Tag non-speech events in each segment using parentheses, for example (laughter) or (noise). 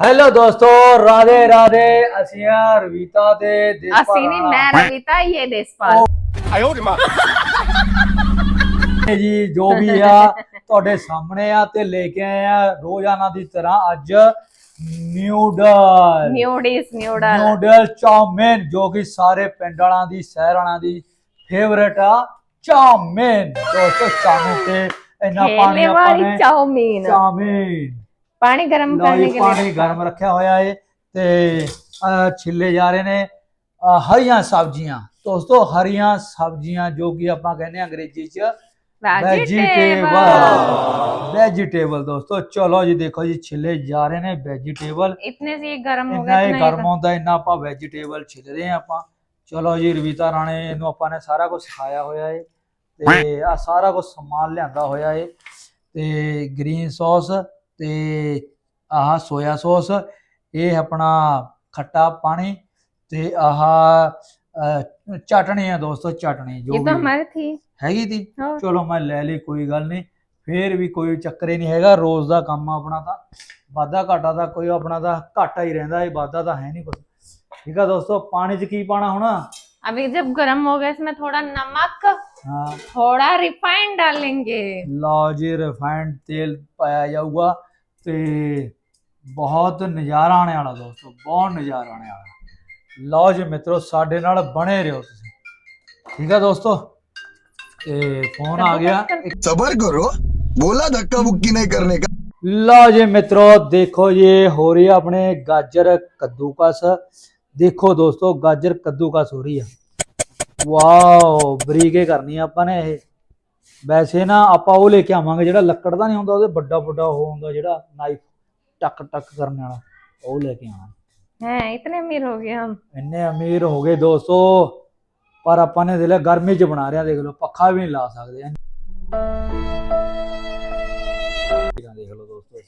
Hello ਦੋਸਤੋ ਰਾਦੇ ਰਾਦੇ ਅਸੀਂ ਆ ਰਵੀਤਾ ਤੇ ਦੇਸ਼ਪਾਲ ਅਸੀਂ ਨਹੀਂ ਮੈਂ ਰਵੀਤਾ ਇਹ ਦੇਸਪਾਲ। ਆਇਓ ਜੀ ਮਾਂ ਜੀ ਜੋ ਵੀ ਆ ਤੁਹਾਡੇ ਸਾਹਮਣੇ ਆ ਤੇ ਲੈ ਕੇ ਆਏ ਆ ਰੋਜ਼ਾਨਾ ਦੀ ਤਰ੍ਹਾਂ ਅੱਜ noodle noodles noodle noodle chow mein ਜੋ ਕਿ ਸਾਰੇ ਪਿੰਡ ਪਿੰਡਾਂ ਦੀ ਸ਼ਹਿਰਾਂ ਦੀ ਫੇਵਰੇਟ ਆ ਚਾਉਮੈਨ। ਦੋਸਤੋ ਚਾਉਮੈਨ ਤੇ ਇਹਨਾਂ ਪਾਣੀ ਆਪਾਂ ਨੇ ਚਾਉਮੈਨ। ਚਾਉਮੈਨ। ਪਾਣੀ ਗਰਮ ਲਓ ਕਰਨੇ ਜੀ ਕੇ ਪਾਣੀ लिए ਗਰਮ ਰੱਖਿਆ ਹੋਇਆ ਏ ਤੇ ਅਹ, ਛਿੱਲੇ ਜਾ ਰਹੇ ਨੇ ਅਹ, ਹਰੀਆਂ ਸਬਜ਼ੀਆਂ ਦੋਸਤੋ ਹਰੀਆਂ ਸਬਜ਼ੀਆਂ ਜੋ ਕਿ ਆਪਾਂ ਕਹਿੰਦੇ ਹਾਂ ਅੰਗਰੇਜ਼ੀ ਚ वेजिटेबल ਵੈਜੀਟੇਬਲ ਦੋਸਤੋ ਚਲੋ ਜੀ ਦੇਖੋ ਜੀ ਛਿੱਲੇ ਜਾ ਰਹੇ ਨੇ ਵੈਜੀਟੇਬਲ इतने से ये गर्म हो ਇੰਨਾ गया ਇਹ इतना ਗਰਮ ਹੁੰਦਾ ਇੰਨਾ ਆਪਾਂ ਵੈਜੀਟੇਬਲ ਛਿੱਲ ਰਹੇ ਹਾਂ ਆਪਾਂ ਚਲੋ ਜੀ ਰਵੀਤਾ ਰਾਣੇ ਨੂੰ ਆਪਾਂ ਨੇ ਸਾਰਾ ਕੁਝ ਸਿਖਾਇਆ ਹੋਇਆ ਏ ਤੇ ਆ ਸਾਰਾ ਕੁਝ ਸਮਾਨ ਲਿਆਂਦਾ ਹੋਇਆ ਏ ਤੇ ਗ੍ਰੀਨ ਸੌਸ ਤੇ ਆਹ ਸੋਇਆ ਸੌਸ ਇਹ ਆਪਣਾ ਖੱਟਾ ਪਾਣੀ ਤੇ ਆਹ ਅਹ, ਚਟਣੀ ਆ ਦੋਸਤੋ ਚਟਣੀ ਜੋ ये तो ਵੀ हमारे थी ਹੈਗੀ ਤੀ और ਚਲੋ ਮੈਂ ਲੈ ਲਈ ਕੋਈ ਗੱਲ ਨਹੀਂ ਫੇਰ ਵੀ ਕੋਈ ਚੱਕਰ ਹੀ ਨਹੀਂ ਹੈਗਾ ਰੋਜ਼ ਦਾ ਕੰਮ ਆ ਆਪਣਾ ਤਾਂ ਵਾਧਾ ਘਾਟਾ ਦਾ ਕੋਈ ਆਪਣਾ ਤਾਂ ਘਾਟਾ ਹੀ ਰਹਿੰਦਾ ਇਹ ਵਾਧਾ ਤਾਂ ਹੈ ਨਹੀਂ ਕੁਝ ਠੀਕ ਆ ਦੋਸਤੋ ਪਾਣੀ 'ਚ ਕੀ ਪਾਣਾ ਹੁਣ अभी जब गर्म हो गया इसमें थोड़ा नमक ਹਾਂ थोड़ा रिफाइंड डालेंगे ਲਓ ਜੀ ਰਿਫਾਈਨਡ ਤੇਲ ਪਾਇਆ ਜਾਊਗਾ ਤੇ ਬਹੁਤ ਨਜ਼ਾਰਾ ਆਣੇ ਵਾਲਾ ਦੋਸਤੋ ਬਹੁਤ ਨਜ਼ਾਰਾ ਆਣੇ ਵਾਲਾ। ਲਓ ਜੀ ਮਿੱਤਰੋ ਸਾਡੇ ਨਾਲ ਬਣੇ ਰਹੋ ਤੁਸੀਂ। ਠੀਕ ਹੈ ਦੋਸਤੋ? ਤੇ ਫੋਨ ਆ ਗਿਆ। ਸਬਰ ਕਰੋ। ਬੋਲਾ ਧੱਕਾ ਬੁੱਕੀ ਨਹੀਂ ਕਰਨੇ ਕਾ। ਲਓ ਜੀ ਮਿੱਤਰੋ ਦੇਖੋ ਇਹ ਹੋ ਰਹੀ ਆ ਆਪਣੇ ਗਾਜਰ ਕੱਦੂ ਕਸ ਦੇਖੋ ਦੋਸਤੋ ਗਾਜਰ ਕੱਦੂ ਕਸ ਹੋ ਰਹੀ ਆ। ਵਾਓ ਬਰੀਕੇ ਕਰਨੀ ਆਪਾਂ ਨੇ ਇਹ। ਵੈਸੇ ਨਾ ਆਪਾਂ ਉਹ ਲੈ ਕੇ ਆਵਾਂਗੇ ਜਿਹੜਾ ਲੱਕੜ ਦਾ ਨਹੀਂ ਹੁੰਦਾ ਉਹਦੇ ਵੱਡਾ ਵੱਡਾ ਉਹ ਹੁੰਦਾ ਜਿਹੜਾ ਨਾਈਫ ਟੱਕ ਟੱਕ ਕਰਨ ਵਾਲਾ ਉਹ ਲੈ ਕੇ ਆਵਾਂ ਹੈ ਇਤਨੇ ਅਮੀਰ ਹੋ ਗਏ ਹਮ। ਇੰਨੇ ਅਮੀਰ ਹੋ ਗਏ ਦੋਸਤੋ ਪਰ ਆਪਾਂ ਨੇ ਦੇਖ ਗਰਮੀ 'ਚ ਬਣਾ ਰਿਆ ਦੇਖ ਲਓ ਪੱਖਾ ਵੀ ਲਾ ਸਕਦੇ ਦੇਖ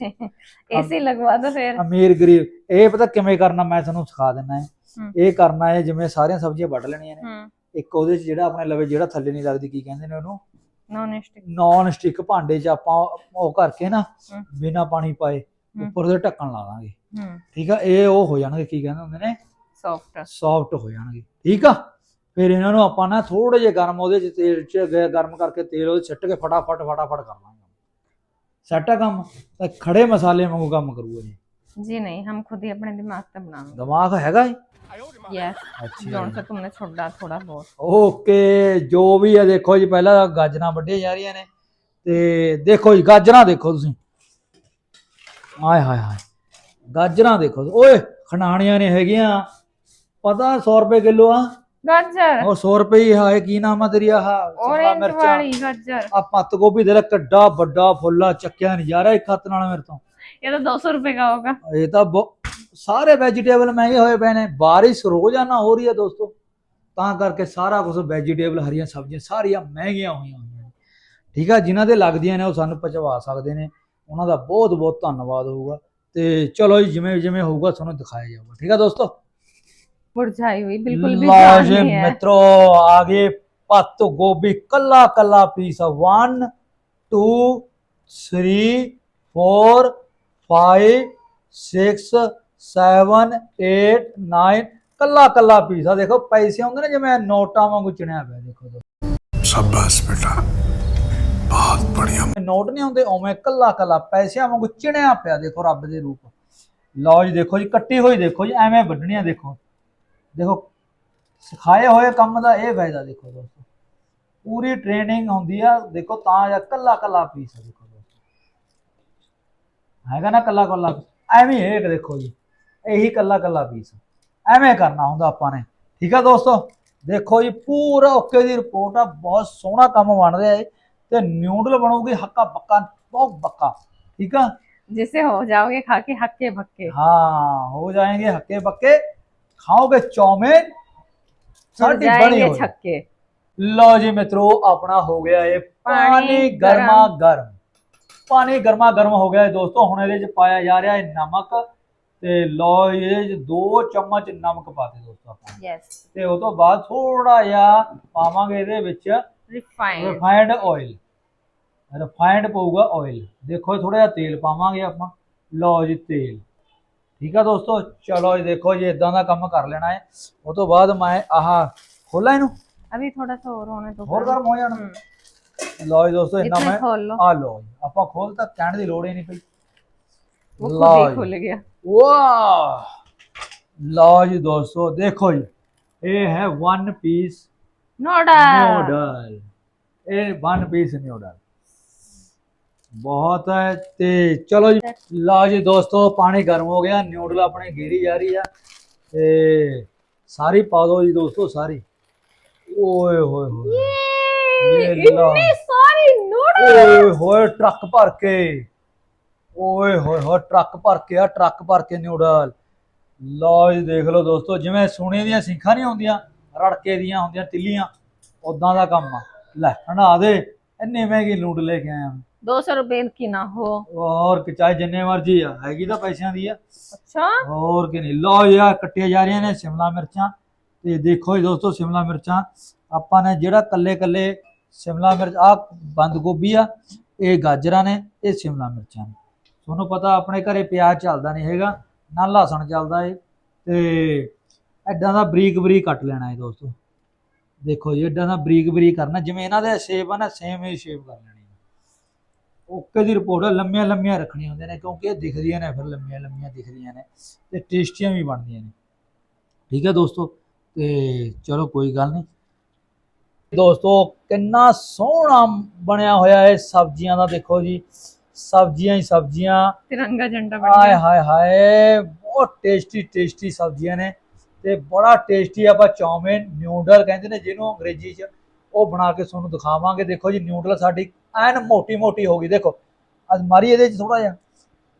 (laughs) ਏਸੀ ਲਗਵਾ ਦੋ ਫਿਰ। ਅਮੀਰ ਗਰੀਬ ਇਹ ਪਤਾ ਕਿਵੇਂ ਕਰਨਾ ਮੈਂ ਤੁਹਾਨੂੰ ਸਿਖਾ ਦਿੰਦਾ ਹੈ ਇਹ ਕਰਨਾ ਹੈ ਜਿਵੇਂ ਸਾਰੀਆਂ ਸਬਜ਼ੀਆਂ ਵੱਢ ਲੈਣੀਆਂ ਨੇ। ਇੱਕ ਉਹਦੇ 'ਚ ਜਿਹੜਾ ਆਪਣੇ ਲਵੇ ਜਿਹੜਾ ਥੱਲੇ ਨਹੀਂ ਲੱਗਦੀ ਕੀ ਕਹਿੰਦੇ ਨੇ ਉਹਨੂੰ? ਨਾਨ ਸਟਿਕ ਨਾਨ ਸਟਿਕ ਭਾਂਡੇ 'ਚ ਆਪਾਂ ਉਹ ਕਰਕੇ ਨਾ ਬਿਨਾ ਪਾਣੀ ਪਾਏ ਉੱਪਰ ਦੇ ਢੱਕਣ ਲਾ ਦਾਂਗੇ ਹੂੰ। ਠੀਕ ਆ? ਇਹ ਉਹ ਹੋ ਜਾਣਗੇ ਕੀ ਕਹਿੰਦੇ ਹੁੰਦੇ ਨੇ? ਸੌਫਟ ਸੌਫਟ ਹੋ ਜਾਣਗੇ। ਠੀਕ ਆ? ਫਿਰ ਇਹਨਾਂ ਨੂੰ ਆਪਾਂ ਨਾ ਥੋੜੇ ਜਿਹਾ ਗਰਮ ਉਹਦੇ ਚ ਤੇਲ ਚ ਗਰਮ ਕਰਕੇ ਤੇਲ ਉਹਦੇ 'ਚ ਕੇ ਫਟਾਫਟ ਫਟਾਫਟ ਕਰ ਲਾਂਗੇ ਸੈਟ ਕੰਮ? ਖੜੇ ਮਸਾਲੇ ਵਾਂਗੂ ਕੰਮ ਕਰੂਗਾ ਜੀ ਜੀ ਨਹੀਂ ਹਮ ਖੁਦ ਹੀ ਆਪਣੇ ਦਿਮਾਗ ਤੇ ਬਣਾਉਂਗੇ ਦਿਮਾਗ ਹੈਗਾ ਏ ਯੈਸ ਜੋਨ ਫਿਰ ਤੁਮਨੇ ਛੋੜਾ ਥੋੜਾ ਬਹੁਤ। ਓਕੇ ਜੋ ਵੀ ਹੈ ਦੇਖੋ ਜੀ ਪਹਿਲਾਂ ਪਤਾ 100 ਰੁਪਏ ਕਿਲੋ ਆ? ਗਾਜਰ। ਉਹ 100 ਰੁਪਏ ਕੀ ਨਾਮ ਆ ਤੇਰੀ ਆਹ? ਸ਼ਿਮਲਾ ਪੱਤ ਗੋਭੀ ਦੇ ਲੈ ਕਿੱਡਾ ਵੱਡਾ ਫੁੱਲਾ ਚੱਕਿਆ ਨਹੀਂ ਜਾ ਮੇਰੇ ਤੋਂ। ਇਹ ਤਾਂ 200 रुपए का होगा ਇਹ ਤਾਂ ਸਾਰੇ ਵੈਜੀਟੇਬਲ ਮਹਿੰਗੇ ਹੋਏ ਪਏ ਨੇ ਬਾਰਿਸ਼ ਰੋਜ਼ਾਨਾ ਹੋ ਰਹੀ ਹੈ ਦੋਸਤੋ। ਤਾਂ ਕਰਕੇ ਸਾਰਾ ਕੁਝ ਵੈਜੀਟੇਬਲ ਹਰੀਆਂ ਸਬਜ਼ੀਆਂ ਸਾਰੀਆਂ ਮਹਿੰਗੀਆਂ ਹੋਈਆਂ ਹੋਈਆਂ ਨੇ। ਠੀਕ ਆ ਜਿਨ੍ਹਾਂ ਦੇ ਲੱਗਦੀਆਂ ਨੇ ਉਹ ਸਾਨੂੰ ਪਹੁੰਚਵਾ ਸਕਦੇ ਨੇ। ਉਹਨਾਂ ਦਾ ਬਹੁਤ ਬਹੁਤ ਧੰਨਵਾਦ ਹੋਊਗਾ। ਤੇ ਚਲੋ ਜੀ ਜਿਵੇਂ ਜਿਵੇਂ ਹੋਊਗਾ ਤੁਹਾਨੂੰ ਦਿਖਾਇਆ ਜਾਊਗਾ। ਠੀਕ ਆ ਦੋਸਤੋ? ਮੁਰਝਾਈ ਹੋਈ ਬਿਲਕੁਲ ਵੀ ਲਓ ਜੀ ਮਿੱਤਰੋ ਆਗੇ ਪੱਤ ਗੋਭੀ ਕੱਲਾ ਕੱਲਾ ਪੀਸ 1 2 3 4 5 6 789 ਕੱਲਾ ਕੱਲਾ ਪੀਸ ਆ ਦੇਖੋ ਪੈਸੇ ਹੁੰਦੇ ਨੇ ਜਿਵੇਂ ਨੋਟਾਂ ਵਾਂਗੂ ਚਿਣਿਆ ਪਿਆ ਦੇਖੋ ਸ਼ਾਬਾਸ਼ ਬੇਟਾ ਬਹੁਤ ਬੜੀਆ। ਨੋਟ ਨਹੀਂ ਹੁੰਦੇ ਓਵੇਂ ਕੱਲਾ ਕੱਲਾ ਪੈਸਿਆਂ ਵਾਂਗੂ ਚਿਣਿਆ ਪਿਆ ਦੇਖੋ ਰੱਬ ਦੇ ਰੂਪ। ਲਓ ਜੀ ਦੇਖੋ ਜੀ ਕੱਟੀ ਹੋਈ ਦੇਖੋ ਜੀ ਐਵੇਂ ਵੱਢਣੀਆਂ ਦੇਖੋ। ਦੇਖੋ ਸਿਖਾਏ ਹੋਏ ਕੰਮ ਦਾ ਇਹ ਫਾਇਦਾ ਦੇਖੋ ਦੋਸਤੋ। ਪੂਰੀ ਟ੍ਰੇਨਿੰਗ ਹੁੰਦੀ ਆ ਦੇਖੋ ਤਾਂ ਜਾਂ ਕੱਲਾ ਕੱਲਾ ਪੀਸ ਦੇਖੋ ਦੋਸਤੋ। ਹੈਗਾ ਨਾ ਕੱਲਾ ਕੱਲਾ ਐਵੇਂ ਇਹ ਦੇਖੋ ਜੀ। ਇਹੀ ਕੱਲਾ ਕੱਲਾ ਪੀਸ ਐਵੇਂ ਕਰਨਾ ਹੁੰਦਾ ਆਪਾਂ ਨੇ ਠੀਕ ਆ ਦੋਸਤੋ ਦੇਖੋ ਜੀ ਪੂਰਾ ਓਕੇ ਦੀ ਰਿਪੋਰਟ ਆ ਬਹੁਤ ਸੋਹਣਾ ਕੰਮ ਬਣ ਰਿਹਾ ਹੈ ਤੇ ਨਿਊਡਲ ਬਣੂਗੀ ਹੱਕਾ ਬੱਕਾ ਬਹੁਤ ਬੱਕਾ ਠੀਕ ਆ जिससे हो जाओगे खा के हक्के भक्के हाँ हो जाएंगे हक्के बक्के खाओगे चौमिन जुड़ साड़ी बनी जाएंगे हुई छक्के ਲਓ ਜੀ ਮਿੱਤਰੋ ਆਪਣਾ ਹੋ ਗਿਆ ਇਹ ਪਾਣੀ ਪਾਣੀ ਗਰਮਾ ਗਰਮ ਪਾਣੀ ਗਰਮਾ ਗਰਮ ਹੋ ਗਿਆ ਹੈ ਦੋਸਤੋ ਹੁਣ ਇਹਦੇ ਚ ਪਾਇਆ ਜਾ ਰਿਹਾ ਹੈ ਨਮਕ ਤੇ ਲਓ ਇਹ 2 ਚਮਚ ਨਮਕ ਪਾ ਦੇ ਦੋਸਤੋ ਆਪਾਂ ਯੈਸ ਤੇ ਉਹ ਤੋਂ ਬਾਅਦ ਥੋੜਾ ਜਿਹਾ ਪਾਵਾਂਗੇ ਇਹਦੇ ਵਿੱਚ ਰਿਫਾਈਨਡ ਰਿਫਾਈਨਡ ਆਇਲ ਰਿਫਾਈਨਡ ਪਊਗਾ ਆਇਲ ਦੇਖੋ ਥੋੜਾ ਜਿਹਾ ਤੇਲ ਪਾਵਾਂਗੇ ਆਪਾਂ। ਲਓ ਜੀ ਤੇਲ। ਠੀਕ ਆ ਦੋਸਤੋ? ਚਲੋ ਜੀ ਦੇਖੋ ਜੀ ਇਦਾਂ ਦਾ ਕੰਮ ਕਰ ਲੈਣਾ ਹੈ। ਉਹ ਤੋਂ ਬਾਅਦ ਮੈਂ ਆਹ ਖੋਲਾ ਇਹਨੂੰ? ਅਭੀ ਥੋੜਾ ਸਾ ਹੋਰ ਹੋਣੇ ਤੋਂ ਹੋਰ ਗਰਮ ਹੋ ਜਾਣਾ। ਲਓ ਜੀ ਦੋਸਤੋ ਇੰਨਾ ਮੈਂ ਆ ਲਓ। ਆਪਾਂ ਖੋਲਤਾ ਕਹਿਣ ਦੀ ਲੋੜ ਹੀ ਨਹੀਂ ਪਈ। ਉਹ ਖੁੱਲ ਗਿਆ। खुल गया ਵਾਹ ਲਓ ਜੀ ਦੋਸਤੋ ਦੇਖੋ ਜੀ ਇਹ ਹੈ ਵਨ ਪੀਸ नोडल ਨਿਊਡਲ ਇਹ ਵਨ ਪੀਸ ਨਿਊਡਲ ਬਹੁਤ ਹੈ ਤੇ ਚਲੋ ਜੀ ਲਓ ਜੀ ਦੋਸਤੋ ਪਾਣੀ ਗਰਮ ਹੋ ਗਿਆ ਨਿਊਡਲ ਆਪਣੇ ਗੇਰੀ ਜਾ ਰਹੀ ਆ ਤੇ ਸਾਰੀ ਪਾ ਦਿਓ ਜੀ ਦੋਸਤੋ ਸਾਰੀ ਓਏ ਹੋਏ ਹੋਏ ये लो। इतनी सारी नूडल ਓਏ ਹੋਏ ਟਰੱਕ ਭਰ ਕੇ ਓਏ ਹੋਏ ਹੋਏ ਟਰੱਕ ਭਰ ਕੇ ਆ ਟਰੱਕ ਭਰ ਕੇ ਨਿਊਡਲ ਲਓ ਜੀ ਦੇਖ ਲਓ ਦੋਸਤੋ ਜਿਵੇਂ ਸੋਨੇ ਦੀਆਂ ਸਿੰਖਾਂ ਨਹੀਂ ਹੁੰਦੀਆਂ ਰੜਕੇ ਦੀਆਂ ਹੁੰਦੀਆਂ ਤਿੱਲੀਆਂ ਉਦਾਂ ਦਾ ਕੰਮ ਆ। ਲੈ ਹਣਾ ਦੇ ਇੰਨੇ ਮਹਿੰਗੇ ਲੂਟ ਲੈ ਕੇ ਆਇਆ 200 ਰੁਪਏ ਕੀ ਨਾ ਹੋ। ਹੋਰ ਕਿ ਚਾਹੇ ਜਿੰਨੇ ਮਰਜ਼ੀ ਆ ਹੈਗੀ ਤਾਂ ਪੈਸਿਆਂ ਦੀ ਆ। ਅੱਛਾ। ਹੋਰ ਕਿ ਨਹੀਂ ਲਓ ਯਾਰ ਕੱਟੀਆਂ ਜਾ ਰਹੀਆਂ ਨੇ ਸ਼ਿਮਲਾ ਮਿਰਚਾਂ। ਤੇ ਦੇਖੋ ਜੀ ਦੋਸਤੋ ਸ਼ਿਮਲਾ ਮਿਰਚਾਂ ਆਪਾਂ ਨੇ ਜਿਹੜਾ ਕੱਲੇ ਕੱਲੇ ਸ਼ਿਮਲਾ ਮਿਰਚ ਆ ਬੰਦ ਗੋਭੀ ਆ ਇਹ ਗਾਜਰਾਂ ਨੇ ਇਹ ਸ਼ਿਮਲਾ ਮਿਰਚਾਂ ਨੇ। ਤੁਹਾਨੂੰ ਪਤਾ ਆਪਣੇ ਘਰੇ ਪਿਆਜ਼ ਚੱਲਦਾ ਨਹੀਂ ਹੈਗਾ, ਨਾ ਲਸਣ ਚੱਲਦਾ ਏ, ਤੇ ਐਡਾਂ ਦਾ ਬਰੀਕ ਬਰੀਕ ਕੱਟ ਲੈਣਾ ਹੈ ਦੋਸਤੋ। ਦੇਖੋ ਜੀ ਐਡਾਂ ਦਾ ਬਰੀਕ ਬਰੀਕ ਕਰਨਾ, ਜਿਵੇਂ ਇਹਨਾਂ ਦੇ ਸ਼ੇਪ ਆ ਨਾ ਸੇਮ ਹੀ ਸ਼ੇਪ ਕਰ ਲੈਣੀ ਓਕੇ ਦੀ ਰਿਪੋਰਟ ਆ, ਲੰਮੀਆਂ ਲੰਮੀਆਂ ਰੱਖਣੀਆਂ ਹੁੰਦੀਆਂ ਨੇ, ਕਿਉਂਕਿ ਇਹ ਦਿਖਦੀਆਂ ਨੇ, ਫਿਰ ਲੰਮੀਆਂ ਲੰਮੀਆਂ ਦਿਖਦੀਆਂ ਨੇ, ਤੇ ਟੇਸਟੀਆਂ ਵੀ ਬਣਦੀਆਂ ਨੇ। ਠੀਕ ਹੈ ਦੋਸਤੋ, ਤੇ ਚਲੋ ਕੋਈ ਗੱਲ ਨਹੀਂ। ਦੋਸਤੋ, ਕਿੰਨਾ ਸੋਹਣਾ ਬਣਿਆ ਹੋਇਆ ਹੈ ਸਬਜ਼ੀਆਂ ਦਾ, ਦੇਖੋ ਜੀ। ਸਬਜ਼ੀਆਂ ਹੀ ਸਬਜ਼ੀਆਂ तिरंगा झंडा बन ਹਾਏ गया ਹਾਏ ਹਾਏ ਬਹੁਤ ਟੇਸਟੀ ਟੇਸਟੀ ਸਬਜ਼ੀਆਂ ਨੇ ਤੇ ਬੜਾ ਟੇਸਟੀ ਆਪਾਂ ਚੌਮਿਨ ਨਿਊਡਲ ਕਹਿੰਦੇ ਨੇ ਜਿਹਨੂੰ ਅੰਗਰੇਜ਼ੀ 'ਚ ਉਹ ਬਣਾ ਕੇ ਤੁਹਾਨੂੰ ਦਿਖਾਵਾਂਗੇ ਦੇਖੋ ਜੀ ਨਿਊਡਲ ਸਾਡੀ ਐਨ ਮੋਟੀ ਮੋਟੀ ਹੋ ਗਈ ਦੇਖੋ ਅੱਜ ਮਾਰੀ ਇਹਦੇ 'ਚ ਥੋੜਾ ਜਿਹਾ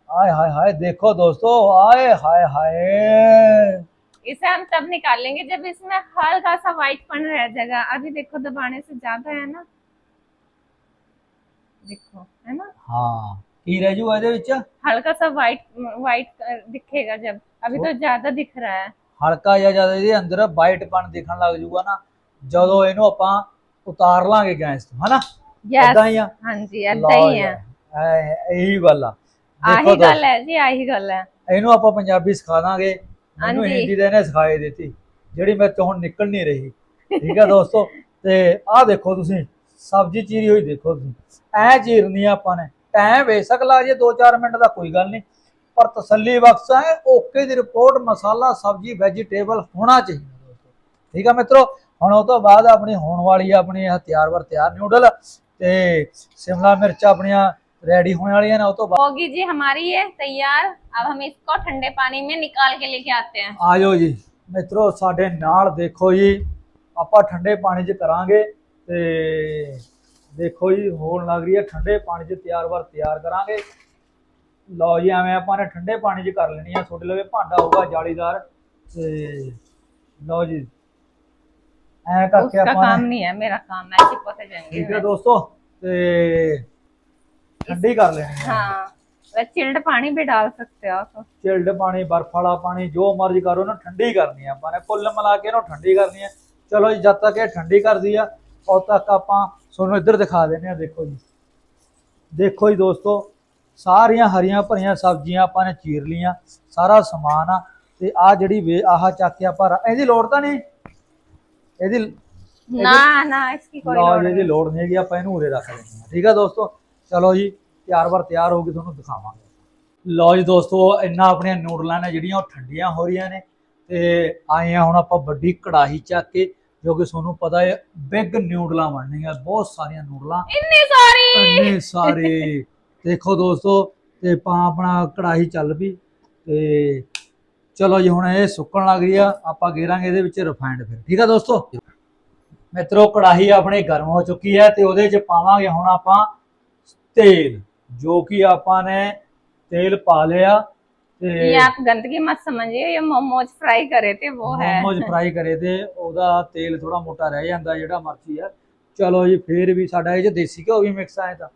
ਹਾਏ ਹਾਏ ਹਾਏ ਦੇਖੋ ਦੋਸਤੋ ਹਾਏ ਹਾਏ ਹਾਏ इसे हम तब निकालेंगे जब इसमें हल्का सा व्हाइटपन रह जाएगा अभी देखो दबाने से ज्यादा है ना देखो है ना ਹਾਂ ਕੀ ਰਹਿ ਜੂ ਇਹਦੇ ਵਿੱਚ हल्का सा व्हाइट व्हाइट दिखेगा जब अभी तो ज्यादा दिख रहा है ਹਲਕਾ ਜਿਹਾ ਜਦ ਇਹਦੇ ਅੰਦਰ ਵਾਈਟ ਪਣ ਦਿਖਣ ਲੱਗ ਜੂਗਾ ਨਾ ਜਦੋਂ ਇਹਨੂੰ ਆਪਾਂ ਉਤਾਰ ਲਾਂਗੇ ਗੈਸ ਤੋਂ ਹਨਾ यस ਏਦਾਂ ਹੀ ਆ हाँ जी ऐसा ही है ਐ- ਇਹੀ ਗੱਲ ਆ आही ਦੇਖੋ गल है जी आही गल है ਇਹਨੂੰ ਆਪਾਂ ਪੰਜਾਬੀ ਸਿਖਾ ਦਾਂਗੇ ਮੈਨੂੰ ਹਾਂਜੀ। ਹਿੰਦੀ ਦੇ ਇਹਨੇ ਸਿਖਾਈ ਦਿੱਤੀ ਜਿਹੜੀ ਮੇਰੇ ਤੋਂ ਹੁਣ ਨਿਕਲ ਨਹੀਂ ਰਹੀ ਠੀਕ ਹੈ ਦੋਸਤੋ ਤੇ ਆਹ ਦੇਖੋ ਤੁਸੀਂ ਸਬਜ਼ੀ ਚੀਰੀ ਹੋਈ ਦੇਖੋ ਤੁਸੀਂ ਐ ਚੀਰਨੀ ਆ ਆਪਾਂ ਨੇ ਟਾਈਮ ਬੇਸ਼ੱਕ ਲਾ ਜੇ 2-4 ਮਿੰਟ ਦਾ ਕੋਈ ਗੱਲ ਨਹੀਂ ਪਰ ਤਸੱਲੀ ਬਖਸ਼ ਹੈ ਓਕੇ ਦੀ ਰਿਪੋਰਟ ਮਸਾਲਾ ਸਬਜ਼ੀ ਵੈਜੀਟੇਬਲ ਹੋਣਾ ਚਾਹੀਦਾ ਦੋਸਤੋ ਠੀਕ ਆ ਮਿੱਤਰੋ ਹੁਣ ਉਹ ਤੋਂ ਬਾਅਦ ਆਪਣੀ ਹੋਣ ਵਾਲੀ ਆ ਆਪਣੀ ਇਹ ਤਿਆਰ ਵਰ ਤਿਆਰ ਨਿਊਡਲ ਤੇ ਸ਼ਿਮਲਾ ਮਿਰਚ ਆਪਣੀਆਂ ਰੈਡੀ ਹੋਣ ਵਾਲੀਆਂ ਨੇ ਉਹ ਤੋਂ ਬਾਅਦ होगी जी हमारी ये तैयार अब हम इसको ठंडे पानी में निकाल के लेके आते हैं ਆਜੋ ਜੀ ਮਿੱਤਰੋ ਸਾਡੇ ਨਾਲ ਦੇਖੋ ਜੀ ਆਪਾਂ ਠੰਡੇ ਪਾਣੀ 'ਚ ਕਰਾਂਗੇ ਤੇ ਦੇਖੋ ਜੀ ਹੋਣ ਲੱਗ ਰਹੀ ਹੈ ਠੰਡੇ ਪਾਣੀ 'ਚ ਤਿਆਰ ਵਾਰ ਤਿਆਰ ਕਰਾਂਗੇ ਲਓ ਜੀ ਐਵੇਂ ਆਪਾਂ ਨੇ ਠੰਡੇ ਪਾਣੀ 'ਚ ਕਰ ਲੈਣੀ ਆ ਤੁਹਾਡੇ ਲਵੇ ਭਾਂਡਾ ਹੋਊਗਾ ਜਾਲੀਦਾਰ ਤੇ ਲਓ ਜੀ ਐ ਕਰਕੇ उसका ਆਪਾਂ काम ਨੇ नहीं है मेरा काम है ऐसे पोते ਠੀਕ ਹੈ जाएंगे ਦੋਸਤੋ ਤੇ ਠੰਡੀ ਕਰ ਲੈਣੀ ਆ हाँ चिल्ड पानी भी डाल सकते हो आप ਚਿਲਡ ਪਾਣੀ ਬਰਫ ਵਾਲਾ ਪਾਣੀ ਜੋ ਮਰਜ਼ੀ ਕਰੋ ਨਾ ਠੰਡੀ ਕਰਨੀ ਆ ਆਪਾਂ ਨੇ ਕੁੱਲ ਮਿਲਾ ਕੇ ਇਹਨੂੰ ਠੰਡੀ ਕਰਨੀ ਆ ਚਲੋ ਜੀ ਜਦ ਤੱਕ ਇਹ ਠੰਡੀ ਕਰਦੀ ਆ ਉਦੋਂ ਤੱਕ ਆਪਾਂ ਤੁਹਾਨੂੰ ਇੱਧਰ ਦਿਖਾ ਦਿੰਦੇ ਆ ਦੇਖੋ ਜੀ। ਦੇਖੋ ਜੀ ਦੋਸਤੋ ਸਾਰੀਆਂ ਹਰੀਆਂ ਭਰੀਆਂ ਸਬਜ਼ੀਆਂ ਆਪਾਂ ਨੇ ਚੀਰ ਲੀਆਂ ਸਾਰਾ ਸਮਾਨ ਆ ਤੇ ਆ ਜਿਹੜੀ ਆਹ ਚੱਕ ਕੇ ਆਪਾਂ ਇਹਦੀ ਲੋੜ ਤਾਂ ਨਹੀਂ? ਇਹਦੀ ਨਾ ਨਾ ਇਸ ਦੀ ਕੋਈ ਲੋੜ ਨਹੀਂ। ਇਹਦੀ ਲੋੜ ਨਹੀਂ ਹੈਗੀ ਆਪਾਂ ਇਹਨੂੰ ਉਰੇ ਰੱਖ ਲੈਂਦੇ ਹਾਂ। ਠੀਕ ਆ ਦੋਸਤੋ? ਚਲੋ ਜੀ ਤਿਆਰ ਵਰ ਤਿਆਰ ਹੋ ਗਈ ਤੁਹਾਨੂੰ ਦਿਖਾਵਾਂਗੇ। ਲਓ ਜੀ ਦੋਸਤੋ ਇੰਨਾ ਆਪਣੀਆਂ ਨੂਡਲਾਂ ਨੇ ਜਿਹੜੀਆਂ ਉਹ ਠੰਡੀਆਂ ਹੋ ਰਹੀਆਂ ਨੇ ਤੇ ਆਏ ਆ ਹੁਣ ਆਪਾਂ ਵੱਡੀ ਕੜਾਹੀ ਚੱਕ ਕੇ ਜੋ ਕਿ ਤੁਹਾਨੂੰ ਪਤਾ ਹੈ ਬਿਗ ਨਿਊਡਲਾਂ ਬਣਨੀਆਂ ਬਹੁਤ ਸਾਰੀਆਂ ਨੂਡਲਾਂ ਇੰਨੇ ਸਾਰੇ! ਇੰਨੇ ਸਾਰੇ। ਦੇਖੋ ਦੋਸਤੋ ਤੇ ਪਾ ਆਪਣਾ ਕੜਾਹੀ ਚੱਲ ਪਈ ਤੇ ਚਲੋ ਜੀ ਹੁਣ ਇਹ ਸੁੱਕਣ ਲੱਗ ਰਹੀ ਆ ਆਪਾਂ ਘੇਰਾਂਗੇ ਇਹਦੇ ਵਿੱਚ ਰਿਫਾਈਨਡ ਫਿਰ। ਠੀਕ ਆ ਦੋਸਤੋ? ਮਿੱਤਰੋ ਕੜਾਹੀ ਆਪਣੇ ਗਰਮ ਹੋ ਚੁੱਕੀ ਹੈ ਤੇ ਉਹਦੇ 'ਚ ਪਾਵਾਂਗੇ ਹੁਣ ਆਪਾਂ ਤੇਲ ਜੋ ਕਿ ਆਪਾਂ ਨੇ ਤੇਲ ਪਾ ਲਿਆ। ये आप गंदगी मत समझिए ये मोमोज फ्राई करे थे वो है ਮੋਮੋਜ਼ ਫਰਾਈ ਕਰੇ ਤੇ ਉਹਦਾ ਤੇਲ ਥੋੜਾ ਮੋਟਾ ਰਹਿ ਜਾਂਦਾ ਜਿਹੜਾ ਮਰਜ਼ੀ ਆ ਚਲੋ ਜੀ ਫੇਰ ਵੀ ਸਾਡਾ ਇਹ 'ਚ ਦੇਸੀ ਘਿਓ ਵੀ ਮਿਕਸ ਆਇਆ ਤਾਂ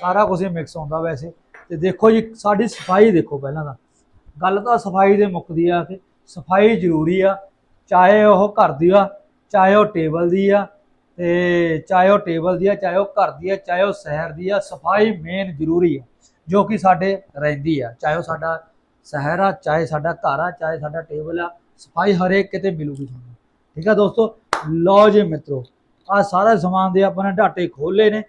ਸਾਰਾ ਕੁਝ ਹੀ ਮਿਕਸ ਹੁੰਦਾ ਵੈਸੇ ਤੇ ਦੇਖੋ ਜੀ ਸਾਡੀ ਸਫਾਈ ਦੇਖੋ ਪਹਿਲਾਂ ਤਾਂ ਗੱਲ ਤਾਂ ਸਫਾਈ ਦੇ ਮੁੱਕਦੀ ਆ ਕਿ ਸਫਾਈ ਜ਼ਰੂਰੀ ਆ ਚਾਹੇ ਉਹ ਘਰ ਦੀ ਆ ਚਾਹੇ ਉਹ ਟੇਬਲ ਦੀ ਆ ਤੇ ਚਾਹੇ ਉਹ ਟੇਬਲ ਦੀ ਆ ਚਾਹੇ ਉਹ ਘਰ ਦੀ ਆ ਚਾਹੇ ਉਹ ਸ਼ਹਿਰ ਦੀ ਆ ਸਫਾਈ ਮੇਨ ਜ਼ਰੂਰੀ ਆ ਜੋ ਕਿ ਸਾਡੇ ਰਹਿੰਦੀ ਆ ਚਾਹੇ ਉਹ ਸਾਡਾ ਸਹਿਰਾ ਚਾਹੇ ਸਾਡਾ ਘਰ ਆ ਚਾਹੇ ਸਾਡਾ ਟੇਬਲ ਆ ਸਫ਼ਾਈ ਹਰੇਕ ਕਿਤੇ ਮਿਲੂਗੀ ਤੁਹਾਨੂੰ। ਠੀਕ ਆ ਦੋਸਤੋ? ਲਓ ਜੇ ਮਿੱਤਰੋ ਆ ਸਾਰੇ ਸਮਾਨ ਦੇ ਆਪਣੇ ਨੇ ਢਾਟੇ ਖੋਲੇ ਨੇ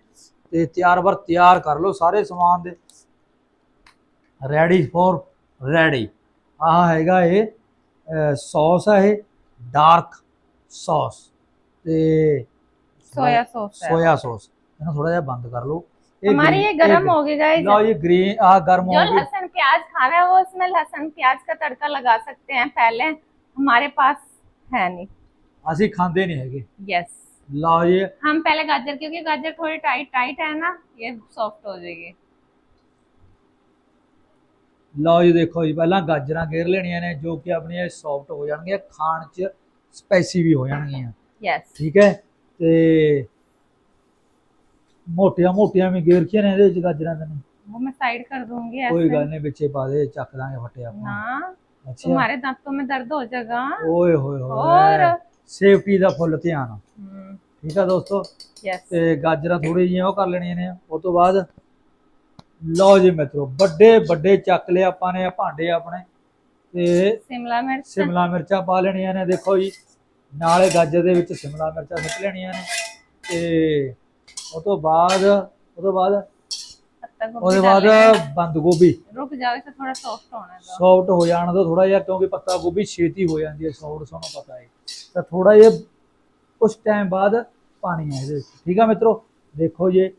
ਤੇ ਤਿਆਰ ਵਰ ਤਿਆਰ ਕਰ ਲਓ ਸਾਰੇ ਸਮਾਨ ਦੇ। ਰੈਡੀ ਫੋਰ ਰੈਡੀ ਆਹ ਹੈਗਾ ਇਹ ਸੌਸ ਆ ਇਹ ਡਾਰਕ ਸੌਸ ਤੇ ਸੋਇਆ ਸੌਸ ਸੋਇਆ ਸੌਸ। ਇਹਨੂੰ ਥੋੜਾ ਜਿਹਾ ਬੰਦ ਕਰ ਲਓ। हमारी ये green- गर्म ਇਹ- हो गई गाइस ਲਓ ये ग्रीन आ गर्म जो हो गई लहसुन प्याज खा रहा है वो उसमें लहसुन प्याज का तड़का लगा सकते हैं पहले हमारे पास है नहीं ਅਸੀਂ ਖਾਂਦੇ ਨਹੀਂ ਹੈਗੇ यस ਲਓ ਜੀ हम पहले गाजर क्योंकि गाजर थोड़ी टाइट टाइट है ना ये सॉफ्ट हो जाएगी ਲਓ ਜੀ ਦੇਖੋ ਜੀ ਪਹਿਲਾਂ ਗਾਜਰਾਂ ਗੇਰ ਲੈਣੀਆਂ ਨੇ ਜੋ ਕਿ ਆਪਣੀਆਂ ਸੌਫਟ ਹੋ ਜਾਣਗੀਆਂ ਖਾਣ 'ਚ ਸਪਾਈਸੀ ਵੀ ਹੋ ਜਾਣਗੀਆਂ यस ਠੀਕ ਹੈ ਤੇ ਮੋਟੀਆਂ ਮੋਟੀਆਂ ਵੀ ਗੇਰ ਕੇ ਨੇ ਇਹਦੇ ਵਿੱਚ ਗਾਜਰਾਂ ਦੇ ਨੇ वो मैं साइड कर दूंगी ਕੋਈ ऐसे ਗੱਲ ਨਹੀਂ ਵਿੱਚੇ ਪਾ ਦੇ ਚੱਕ ਦਾਂਗੇ ਫੱਟੇ ਆਪਾਂ ना ਅੱਛਾ तुम्हारे दांतों में दर्द हो जाएगा ਓਏ ਹੋਏ और ਹੋਏ ਸੇਫਟੀ ਦਾ ਫੁੱਲ ਧਿਆਨ हम्म, ਠੀਕ ਆ ਦੋਸਤੋ यस ਤੇ ਗਾਜਰਾਂ ਥੋੜੀ ਜਿਹੀਆਂ ਉਹ ਕਰ ਲੈਣੀਆਂ ਨੇ ਉਸ ਤੋਂ ਬਾਅਦ ਲਓ ਜੀ ਮਿੱਤਰੋ ਵੱਡੇ ਵੱਡੇ ਚੱਕ ਲਿਆ ਆਪਾਂ ਨੇ ਆਹ ਭਾਂਡੇ ਆਪਣੇ ਤੇ शिमला मिर्च ਸ਼ਿਮਲਾ ਮਿਰਚਾਂ ਪਾ ਲੈਣੀਆਂ ਨੇ ਦੇਖੋ ਜੀ ਨਾਲੇ ਗਾਜਰ ਦੇ ਵਿੱਚ ਸ਼ਿਮਲਾ ਮਿਰਚਾਂ ਸੁੱਟ ਲੈਣੀਆਂ ਨੇ ਤੇ ਉਹ ਤੋਂ ਬਾਅਦ ਉਹ ਤੋਂ ਬਾਅਦ ਪੱਤਾ ਗੋਭੀ ਬਾਅਦ ਬੰਦ ਗੋਭੀ। ਰੁਕ ਜਾਵੇ ਤਾਂ ਥੋੜਾ ਸੌਫਟ ਹੋਣਾ ਹੈ ਸੌਫਟ ਹੋ ਜਾਣ ਦਾ ਥੋੜਾ ਜਿਹਾ ਕਿਉਂਕਿ ਪੱਤਾ ਗੋਭੀ ਛੇਤੀ ਹੋ ਜਾਂਦੀ ਹੈ ਸੌਫਟ ਸਾਨੂੰ ਪਤਾ ਹੈ। ਤਾਂ ਥੋੜਾ ਜਿਹਾ ਉਸ ਟਾਈਮ ਬਾਅਦ ਪਾਣੀ ਹੈ ਇਹਦੇ ਠੀਕ ਆ ਮਿੱਤਰੋ? ਦੇਖੋ ਜੇ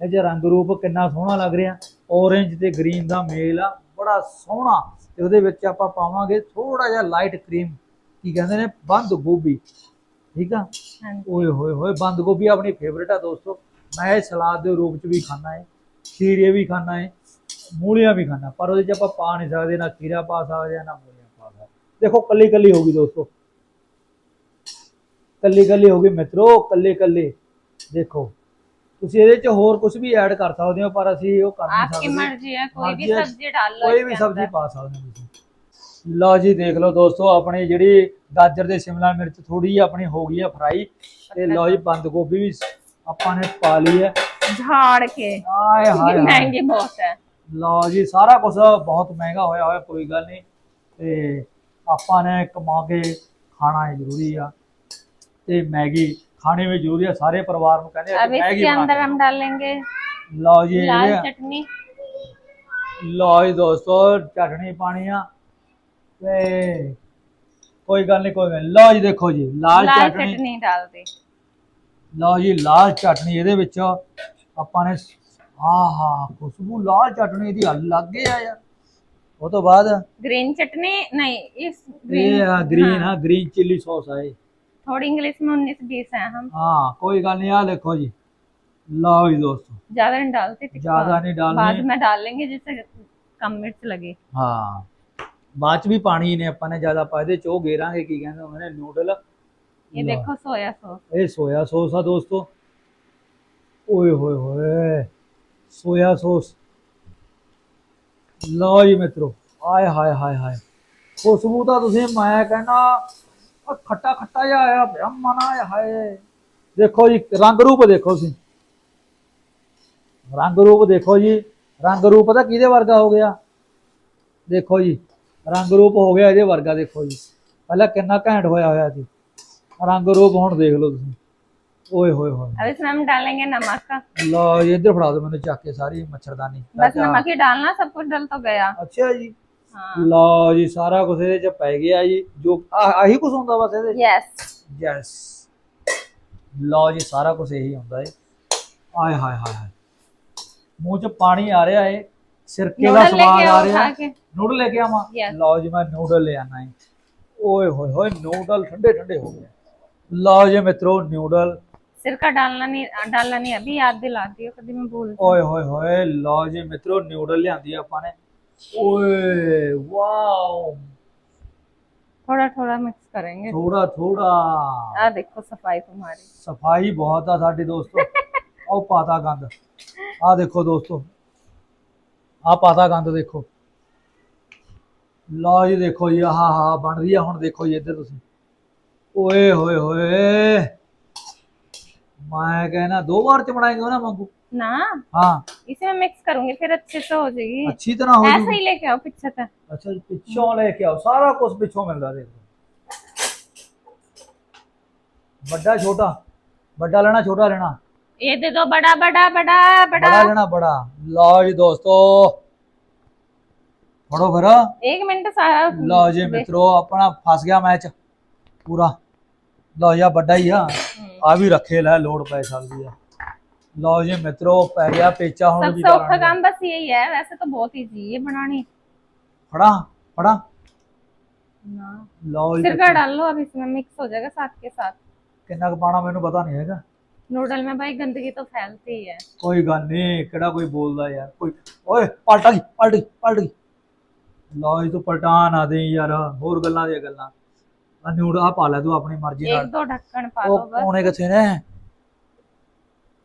ਇਹ ਜੇ ਰੰਗ ਰੂਪ ਕਿੰਨਾ ਸੋਹਣਾ ਲੱਗ ਰਿਹਾ। ਔਰੇਂਜ ਤੇ ਗ੍ਰੀਨ ਦਾ ਮੇਲ ਆ ਬੜਾ ਸੋਹਣਾ। ਤੇ ਉਹਦੇ ਵਿੱਚ ਆਪਾਂ ਪਾਵਾਂਗੇ ਥੋੜਾ ਜਿਹਾ ਲਾਈਟ ਕਰੀਮ ਕੀ ਕਹਿੰਦੇ ਨੇ? ਬੰਦ ਗੋਭੀ। ਠੀਕ ਆ? ਓਏ ਹੋਏ ਹੋਏ ਬੰਦ ਗੋਭੀ ਆਪਣੀ ਫੇਵਰੇਟ ਆ ਦੋਸਤੋ। ਮੈਂ ਇਹ ਸਲਾਦ ਦੇ ਰੂਪ ਚ ਵੀ ਖਾਣਾ ਹੈ ਖੀਰੇ ਵੀ ਖਾਣਾ ਹੈ ਮੂਲੀਆਂ ਵੀ ਖਾਣਾ ਪਰ ਉਹਦੇ ਚ ਆਪਾਂ ਪਾ ਨਹੀਂ ਸਕਦੇ ਨਾ ਖੀਰਾ ਪਾ ਸਕਦੇ ਨਾ ਮੂਲੀਆਂ ਪਾ ਸਕਦੇ। ਦੇਖੋ ਕੱਲੀ ਕੱਲੀ ਗਈ ਦੋਸਤੋ। ਕੱਲੀ ਕੱਲੀ ਗਈ ਮਿੱਤਰੋ ਕੱਲੇ ਕੱਲੇ ਦੇਖੋ ਤੁਸੀਂ ਇਹਦੇ ਚ ਹੋਰ ਕੁਝ ਵੀ ਐਡ ਕਰ ਸਕਦੇ ਹੋ ਪਰ ਅਸੀਂ ਉਹ ਕਰ ਨਹੀਂ ਸਕਦੇ। ਆਪਕੀ ਮਰਜ਼ੀ ਹੈ ਕੋਈ ਵੀ ਸਬਜ਼ੀ ਡਾਲ ਲਓ ਕੋਈ ਵੀ ਸਬਜ਼ੀ ਪਾ ਸਕਦੇ ਹੋ ਤੁਸੀਂ। ਲਓ ਜੀ ਦੇਖ ਲਓ ਦੋਸਤੋ ਆਪਣੀ ਜਿਹੜੀ ਗਾਜਰ ਤੇ ਸ਼ਿਮਲਾ ਮਿਰਚ ਥੋੜੀ ਆਪਣੀ ਹੋ ਗਈ ਹੈ ਫਰਾਈ। ਤੇ ਲਓ ਜੀ ਬੰਦ ਗੋਭੀ ਵੀ ਆਪਾਂ ਨੇ ਪਾ ਲਈ ਹੈ ਝਾੜ ਕੇ। ਆਏ ਹਾਏ ਮਹਿੰਗੇ ਬਹੁਤ ਹੈ ਲਓ ਜੀ ਸਾਰਾ ਕੁਝ ਬਹੁਤ ਮਹਿੰਗਾ ਹੋਇਆ ਹੋਇਆ ਕੋਈ ਗੱਲ ਨਹੀਂ। ਤੇ ਆਪਾਂ ਨੇ ਕਮਾ ਕੇ ਖਾਣਾ ਜ਼ਰੂਰੀ ਆ। ਤੇ ਮੈਗੀ ਖਾਣੇ ਵਿੱਚ ਜ਼ਰੂਰੀ ਆ ਸਾਰੇ ਪਰਿਵਾਰ ਨੂੰ ਕਹਿੰਦੇ ਆ ਮੈਗੀ ਇਸ ਦੇ ਅੰਦਰ ਹਮ ਡਾਲेंगे ਲਓ ਜੀ ਲਾਲ ਚਟਨੀ। ਲਓ ਜੀ ਦੋਸਤੋ ਚਟਨੀ ਪਾਣੀ ਆ। ਤੇ ਕੋਈ ਗੱਲ ਨਹੀਂ ਕੋਈ ਗੱਲ ਨੀ। ਲਓ ਜੀ ਦੇਖੋ ਜੀ ਲਾਲ लाल ਚਟਣੀ चटनी डाल दी ਲਓ ਜੀ ਲਾਲ ਚਟਣੀ ਇਹਦੇ ਵਿੱਚ ਆਪਾਂ ਨੇ ਆਹਾ ਖੁਸ਼ਬੂ ਲਾਲ ਚਟਣੀ ਦੀ ਅਲੱਗ ਹੀ ਆ ਯਾਰ ਉਹ ਤੋਂ ਬਾਅਦ ग्रीन चटनी नहीं इस ਇਹ ग्रीन ਗ੍ਰੀਨ ਆ ਗ੍ਰੀਨ ਚਿੱਲੀ ਸੌਸ ਆ ਇਹ थोड़ी इंग्लिश में उन्नीस बीस है हम ਹਾਂ ਕੋਈ ਗੱਲ ਨਹੀਂ ਆ ਦੇਖੋ ਜੀ ਲਓ ਜੀ ਦੋਸਤੋ ज्यादा नहीं डालते तिक्का। ਜ਼ਿਆਦਾ ਨਹੀਂ बाद ਡਾਲਣੀ में डाल लेंगे जिससे कम मिर्च लगे ਹਾਂ ਬਾਅਦ ਚ ਵੀ ਪਾਣੀ ਨੇ ਆਪਾਂ ਨੇ ਜ਼ਿਆਦਾ ਆਪਾਂ ਇਹਦੇ ਚ ਗੇਰਾਂਗੇ ਕੀ ਕਹਿੰਦੇ ਹੁੰਦੇ ਨੇ ਨੂਡਲ ਇਹ ਦੇਖੋ ਸੋਇਆ ਸੌਸ। ਇਹ ਸੋਇਆ ਸੌਸ ਆ ਦੋਸਤੋ। ਓਏ ਹੋਏ ਹੋਏ ਸੋਇਆ ਸੌਸ। ਲਓ ਜੀ ਮਿੱਤਰੋ ਆਏ ਹਾਏ ਹਾਏ ਹਾਏ। ਖੁਸ਼ਬੂ ਤਾਂ ਤੁਸੀਂ ਮੈਂ ਕਹਿਣਾ ਆ ਖੱਟਾ ਖੱਟਾ ਜਿਹਾ ਆਇਆ ਪਿਆ ਮਨ ਆਏ ਹਾਏ। ਦੇਖੋ ਜੀ ਰੰਗ ਰੂਪ ਦੇਖੋ ਤੁਸੀਂ। ਰੰਗ ਰੂਪ ਦੇਖੋ ਜੀ ਰੰਗ ਰੂਪ ਦਾ ਕਿਹਦੇ ਵਰਗਾ ਹੋ ਗਿਆ? ਦੇਖੋ ਜੀ। ਰੰਗ ਰੂਪ ਹੋ ਗਿਆ ਇਹਦੇ ਵਰਗਾ ਦੇਖੋ ਜੀ ਪਹਿਲਾਂ ਕਿੰਨਾ ਘੈਂਟ ਹੋਇਆ ਹੋਇਆ ਸੀ ਰੰਗ ਰੂਪ ਹੁਣ ਦੇਖ ਲਓ ਤੁਸੀਂ ਓਏ ਹੋਏ ਹੋਏ अब इसमें हम डालेंगे नमक का ਲਓ ਜੀ ਇੱਧਰ ਫੜਾ ਦਿਓ ਮੈਨੂੰ ਚੱਕ ਕੇ ਸਾਰੀ ਮੱਛਰਦਾਨੀ बस नमक ही डालना सब कुछ डल तो गया ਅੱਛਾ ਜੀ हाँ ਲਓ ਜੀ ਸਾਰਾ ਕੁਝ ਇਹਦੇ ਚ ਪੈ ਗਿਆ ਜੀ ਜੋ ਆਹ- ਆਹੀ ਕੁਝ ਹੁੰਦਾ ਬਸ ਇਹਦੇ यस ਯੈਸ ਲਓ ਜੀ ਸਾਰਾ ਕੁਝ ਇਹੀ ਹੁੰਦਾ ਏ ਆਏ ਹਾਏ ਹਾਏ ਹਾਏ ਮੂੰਹ ਚ ਪਾਣੀ ਆ ਰਿਹਾ ਏ ਸਿਰਕੇ ਦਾ नूडल ਸਵਾਦ लेके ਆ आओ ਰਿਹਾ खा के ਨੂਡਲ ਲੈ ਕੇ ਆਵਾਂ Yes. ਲਓ ਜੀ ਮੈਂ ਨੂਡਲ ਲੈ ਆਣਾ ਏ ਓਏ ਹੋਏ ਹੋਏ ਨੂਡਲ ਠੰਡੇ ਠੰਡੇ ਹੋ ਗਏ ਲਓ ਜੀ ਮਿੱਤਰੋ ਨੂਡਲ सिरका डालना नहीं डालना नहीं अभी याद दिला दियो कभी मैं भूल जाऊं। ਓਏ ਹੋਏ ਹੋਏ ਲਓ ਜੀ ਮਿੱਤਰੋ ਨਿਊਡਲ ਲਿਆਂਦੀ ਆਪਾਂ ਨੇ ਓਏ ਵਾਓ थोड़ा थोड़ा मिक्स करेंगे ਥੋੜਾ ਥੋੜਾ आ देखो सफाई तुम्हारी ਸਫਾਈ ਬਹੁਤ ਆ ਸਾਡੀ ਦੋਸਤੋ ਉਹ ਪਾਤਾ ਗੰਦ ਆ ਦੇਖੋ ਦੋਸਤੋ ਆ ਪਾਤਾ ਗੰਦ ਦੇਖੋ ਲਓ ਜੀ ਦੇਖੋ ਜੀ ਆਹ ਹਾ ਬਣ ਰਹੀ ਆ ਹੁਣ ਦੇਖੋ ਜੀ ਇੱਧਰ ਤੁਸੀਂ ਓਏ ਹੋਏ ਹੋਏ ਮੈਂ ਕਹਿੰਦਾ ਦੋ ਵਾਰ ਚ ਬਣਾਏਂਗੇ ਨਾ ਮੰਗੂ ना ਹਾਂ इसे मैं मिक्स करूंगी फिर अच्छे से हो जाएगी ਅੱਛੀ ਤਰ੍ਹਾਂ ਹੋ ऐसे ਜੂਗੀ ही लेके आओ पीछे तक ਅੱਛਾ ਜੀ ਪਿੱਛੋਂ ਲੈ ਕੇ ਆਓ ਸਾਰਾ ਕੁਝ ਪਿੱਛੋਂ ਮਿਲਦਾ ਦੇਖੋ ਵੱਡਾ ਛੋਟਾ ਵੱਡਾ ਲੈਣਾ ਛੋਟਾ ਲੈਣਾ ये दे दो बड़ा बड़ा बड़ा बड़ा ਬੜਾ ਲੈਣਾ ਬੜਾ ਲਓ ਜੀ ਦੋਸਤੋ ਫੜੋ ਫਿਰ एक मिनट सारा ਲਓ ਜੀ ਮਿੱਤਰੋ ਆਪਣਾ ਫਸ ਗਿਆ ਮੈਚ ਪੂਰਾ ਲਓ ਜੀ ਆਹ ਵੱਡਾ ਹੀ ਆ हम्म। ਆ ਵੀ ਰੱਖੇ ਲੈ ਲੋਡ ਪੈ ਸਕਦੀ ਆ ਲਓ ਜੀ ਮਿੱਤਰੋ ਪੈ ਗਿਆ ਪੇਚਾ ਹੁਣ ਵੀ सबसे औखा ਕਰਾਂਗੇ काम बस यही है वैसे तो बहुत इजी है बनानी ਫੜਾ ਫੜਾ ना ਲਓ ਜੀ सिरका डाल लो अब इसमें मिक्स हो जाएगा साथ के साथ ਕਿੰਨਾ ਕੁ ਪਾਣਾ ਮੈਨੂੰ ਪਤਾ ਨਹੀਂ ਹੈਗਾ नूडल में भाई गंदगी तो फैलती ही है ਕੋਈ ਗੱਲ ਨਹੀਂ ਕਿਹੜਾ ਕੋਈ ਬੋਲਦਾ ਯਾਰ ਕੋਈ ਓਏ ਪਲਟ ਗਈ ਪਲਟ ਗਈ ਪਲਟ ਗਈ ਲਓ ਜੀ ਤੂੰ ਪਲਟਾ ਨਾ ਦੇ ਯਾਰ ਹੋਰ ਗੱਲਾਂ ਦੀਆਂ ਗੱਲਾਂ ਆ ਨਿਊਡ ਆ ਪਾ ਲੈ ਤੂੰ ਆਪਣੀ ਮਰਜ਼ੀ ਨਾਲ एक दो ढक्कन पा दो ਉਹ बस ਕੋਨੇ ਕਿੱਥੇ ਨੇ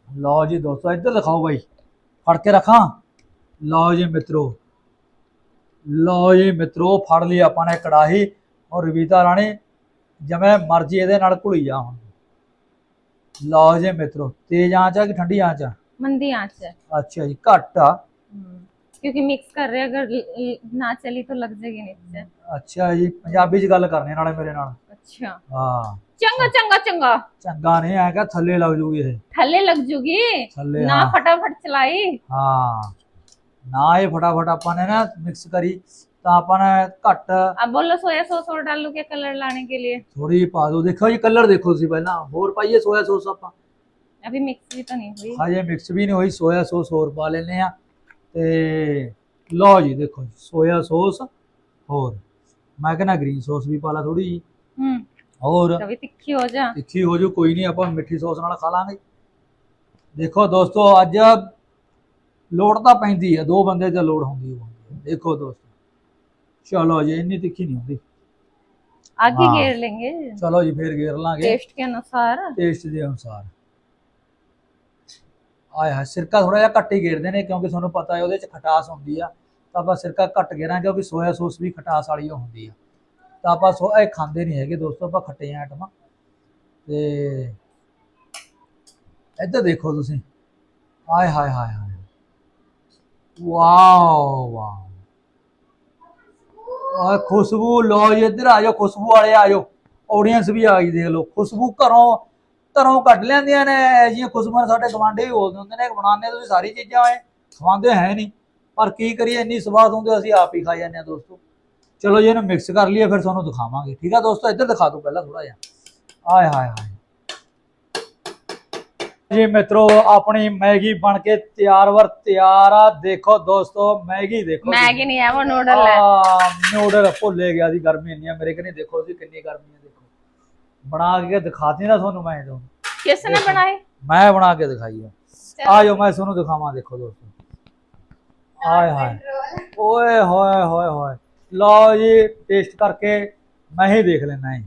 ਲਓ ਜੀ ਦੋਸਤੋ ਇੱਧਰ ਦਿਖਾਓ ਬਾਈ ਫੜ ਕੇ ਰੱਖਾਂ ਲਓ ਜੀ ਮਿੱਤਰੋ ਲਓ ਜੀ ਮਿੱਤਰੋ ਫੜ ਲਈ ਆਪਾਂ ਨੇ ਕੜਾਹੀ ਔਰ ਰਵੀਤਾ ਰਾਣੀ ਜਿਵੇਂ ਮਰਜ਼ੀ ਇਹਦੇ ਨਾਲ ਘੁਲੀ ਜਾ ਹੁਣ ਲਓ ਜੀ ਮਿੱਤਰੋ ਤੇਜ਼ ਆਂਚ ਆ ਕਿ ਠੰਡੀ ਆਂਚ ਆ मंदी आंच है ਅੱਛਾ ਜੀ ਘੱਟ ਆ क्योंकि मिक्स कर रहे हैं, अगर ल- ल- ना चली तो लग जाएगी नीचे ਅੱਛਾ ਜੀ ਪੰਜਾਬੀ ਚ ਗੱਲ ਕਰਨੀ ਨਾਲੇ ਮੇਰੇ ਨਾਲ अच्छा ਹਾਂ चंगा चंगा चंगा ਚੰਗਾ ਨਹੀਂ ਆਏਗਾ ਥੱਲੇ ਲੱਗ ਜੂਗੀ ਇਹ थल्ले लग जूगी ਥੱਲੇ ना ਹਾਂ फटाफट चलाई ਹਾਂ ਨਾ ਇਹ ਫਟਾਫਟ ਆਪਾਂ ਨੇ ਨਾ ਮਿਕਸ ਕਰੀ ਤਾਂ ਆਪਾਂ ਨੇ ਘੱਟ अब बोलो सोया सॉस और डालू क्या कलर लाने के लिए ਥੋੜੀ ਪਾ ਦਿਓ ਦੇਖੋ ਜੀ ਕਲਰ ਦੇਖੋ ਤੁਸੀਂ ਪਹਿਲਾਂ ਹੋਰ ਪਾਈਏ ਸੋਇਆ ਸੌਸ ਆਪਾਂ अभी मिक्स भी तो नहीं हुई ਹਜੇ ਮਿਕਸ ਵੀ ਨਹੀਂ ਹੋਈ ਸੋਇਆ ਸੌਸ ਹੋਰ ਪਾ ਲੈਨੇ ਆ ਤੇ ਲਓ ਜੀ ਦੇਖੋ ਜੀ ਸੋਇਆ ਸੌਸ ਹੋਰ ਮੈਂ ਕਹਿੰਦਾ ਗ੍ਰੀਨ ਸੌਸ ਵੀ ਪਾ ਲਾ ਥੋੜੀ ਜੀ हम्म ਹੋਰ कभी तिखी हो जा ਤਿੱਖੀ ਹੋ ਜੂ ਕੋਈ ਨਹੀਂ ਆਪਾਂ ਮਿੱਠੀ ਸੌਸ ਨਾਲ ਖਾ ਲਾਂਗੇ ਦੇਖੋ ਦੋਸਤੋ ਅੱਜ ਲੋੜ ਤਾਂ ਪੈਂਦੀ ਹੈ ਦੋ ਬੰਦੇ ਤੇ ਲੋੜ ਹੁੰਦੀ ਹੈ ਦੇਖੋ ਦੋਸਤੋ ਚਲੋ ਜੀ ਇੰਨੀ ਤਿੱਖੀ ਨਹੀਂ ਹੁੰਦੀ आगे हाँ। घेर लेंगे ਚਲੋ ਜੀ ਫੇਰ ਗੇਰ ਲਾਂਗੇ टेस्ट के अनुसार ਟੇਸਟ ਦੇ ਅਨੁਸਾਰ ਆਏ ਹਾਂ ਸਿਰਕਾ ਥੋੜਾ ਜਿਹਾ ਘੱਟ ਹੀ ਗੇਰਦੇ ਨੇ ਕਿਉਂਕਿ ਤੁਹਾਨੂੰ ਪਤਾ ਹੈ ਉਹਦੇ ਚ ਖਟਾਸ ਹੁੰਦੀ ਆ ਤਾਂ ਆਪਾਂ ਸਿਰਕਾ ਘੱਟ ਗੇਰਾਂਗੇ ਕਿਉਂਕਿ ਸੋਇਆ ਸੌਸ ਵੀ ਖਟਾਸ ਵਾਲੀ ਓ ਹੁੰਦੀ ਆ ਤਾਂ ਆਪਾਂ ਸੋ ਇਹ ਖਾਂਦੇ ਨਹੀਂ ਹੈਗੇ ਦੋਸਤੋ ਆਪਾਂ ਖੱਟੇ ਆਈਟਮਾਂ ਤੇ ਇੱਧਰ ਦੇਖੋ ਤੁਸੀਂ ਆਏ ਹਾਏ ਹਾਏ ਹਾਏ ਵਾਓ ਵਾਓ ਆ ਖੁਸ਼ਬੂ ਲੋ ਜੀ, ਇੱਧਰ ਆ ਜਾਓ, ਖੁਸ਼ਬੂ ਵਾਲੇ ਆ ਜਾਓ। ਆਡੀਅנס ਵੀ ਆ ਗਈ, ਦੇਖ ਲਓ। ਖੁਸ਼ਬੂ ਘਰੋਂ ਘਰੋਂ ਕੱਢ ਲੈਂਦੀਆਂ ਨੇ, ਇਹ ਜਿਹੀਆਂ ਖੁਸ਼ਬੂਆਂ ਸਾਡੇ ਗਵਾਂਢੀ ਵੀ ਬੋਲਦੇ ਹੁੰਦੇ ਨੇ ਬਣਾਉਂਦੇ ਤੁਸੀਂ ਸਾਰੀ ਚੀਜ਼ਾਂ ਓਏ ਖਵਾਉਂਦੇ ਹੈ ਨਹੀਂ। ਪਰ ਕੀ ਕਰੀਏ, ਇੰਨੀ ਸਵਾਦ ਹੁੰਦੇ ਅਸੀਂ ਆਪ ਹੀ ਖਾ ਜਾਂਦੇ ਆ ਦੋਸਤੋ। ਚਲੋ ਜੀ, ਇਹਨੂੰ ਮਿਕਸ ਕਰ ਲਈਏ, ਫਿਰ ਤੁਹਾਨੂੰ ਦਿਖਾਵਾਂਗੇ। ਠੀਕ ਆ ਦੋਸਤੋ, ਇੱਧਰ ਦਿਖਾ ਦਿਓ ਪਹਿਲਾਂ ਥੋੜਾ ਜਿਹਾ। ਆਏ ਹਾਏ ਹਾਏ ਜੀ ਮਿੱਤਰੋ ਆਪਣੀ ਮੈਗੀ ਬਣ ਕੇ ਤਿਆਰ ਵਰ ਤਿਆਰ ਆ। ਦੇਖੋ ਦੋਸਤੋ ਮੈਗੀ ਦੇਖੋ ਮੈਗੀ ਨਹੀਂ ਹੈ ਉਹ ਨੂਡਲ ਹੈ ਨੂਡਲ ਭੁੱਲੇ ਗਿਆ ਸੀ ਗਰਮੀ ਇੰਨੀ ਆ। ਮੇਰੇ ਕਨੇ ਦੇਖੋ ਤੁਸੀਂ ਕਿੰਨੀ ਗਰਮੀ ਹੈ ਦੇਖੋ। ਬਣਾ ਕੇ ਦਿਖਾਤੀ ਨਾ ਤੁਹਾਨੂੰ ਮੈਂ ਦੋ ਕਿਸ ਨੇ ਬਣਾਏ? ਮੈਂ ਬਣਾ ਕੇ ਦਿਖਾਈ ਆ। ਆਜੋ ਮੈਂ ਤੁਹਾਨੂੰ ਦਿਖਾਵਾਂ ਦੇਖੋ ਦੋਸਤੋ। ਆਏ ਹਾਏ। ਓਏ ਹੋਏ ਹੋਏ ਹੋਏ। ਲਓ ਜੀ ਟੇਸਟ ਕਰਕੇ ਮੈਂ ਹੀ ਦੇਖ ਲੈਣਾ ਹੈ